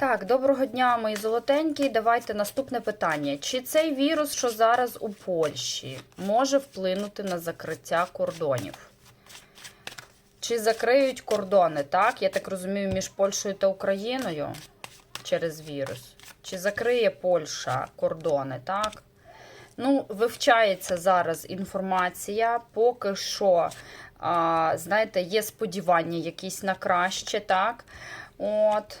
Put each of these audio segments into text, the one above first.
Так, доброго дня, мої золотенькі. Давайте наступне питання. Чи цей вірус, що зараз у Польщі, може вплинути на закриття кордонів? Чи закриють кордони, так? Я так розумію, між Польщею та Україною через вірус? Чи закриє Польща кордони, так? Ну, вивчається зараз інформація. Поки що, знаєте, є сподівання якісь на краще, так? От.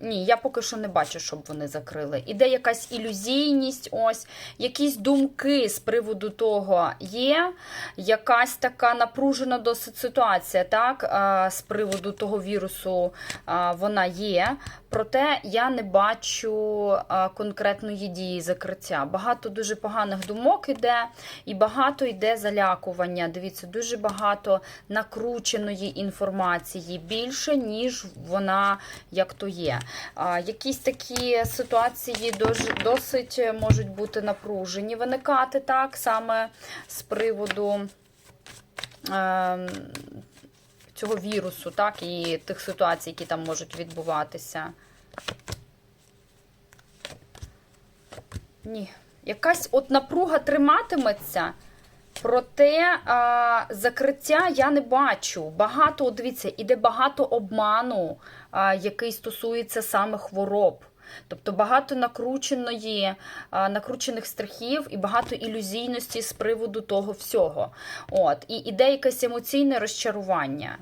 Ні, я поки що не бачу, щоб вони закрили. Іде якась ілюзійність, ось, якісь думки з приводу того є, якась така напружена досить ситуація, так, з приводу того вірусу вона є. Проте я не бачу конкретної дії закриття. Багато дуже поганих думок іде, і багато йде залякування. Дивіться, дуже багато накрученої інформації, більше, ніж вона як то є. Якісь такі ситуації досить можуть бути напружені, виникати так, саме з приводу. ем, Цього вірусу, так, і тих ситуацій, які там можуть відбуватися. Ні. Якась от напруга триматиметься, проте а, закриття я не бачу. Багато, дивіться, іде багато обману, а, який стосується саме хвороб. Тобто багато накрученої, накручених страхів і багато ілюзійності з приводу того всього. От, і іде якесь емоційне розчарування.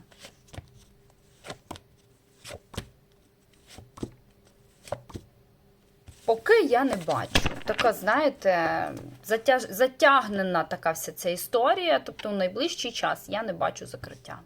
Поки я не бачу. Така, знаєте, затяг... затягнена така вся ця історія. Тобто, в найближчий час я не бачу закриття.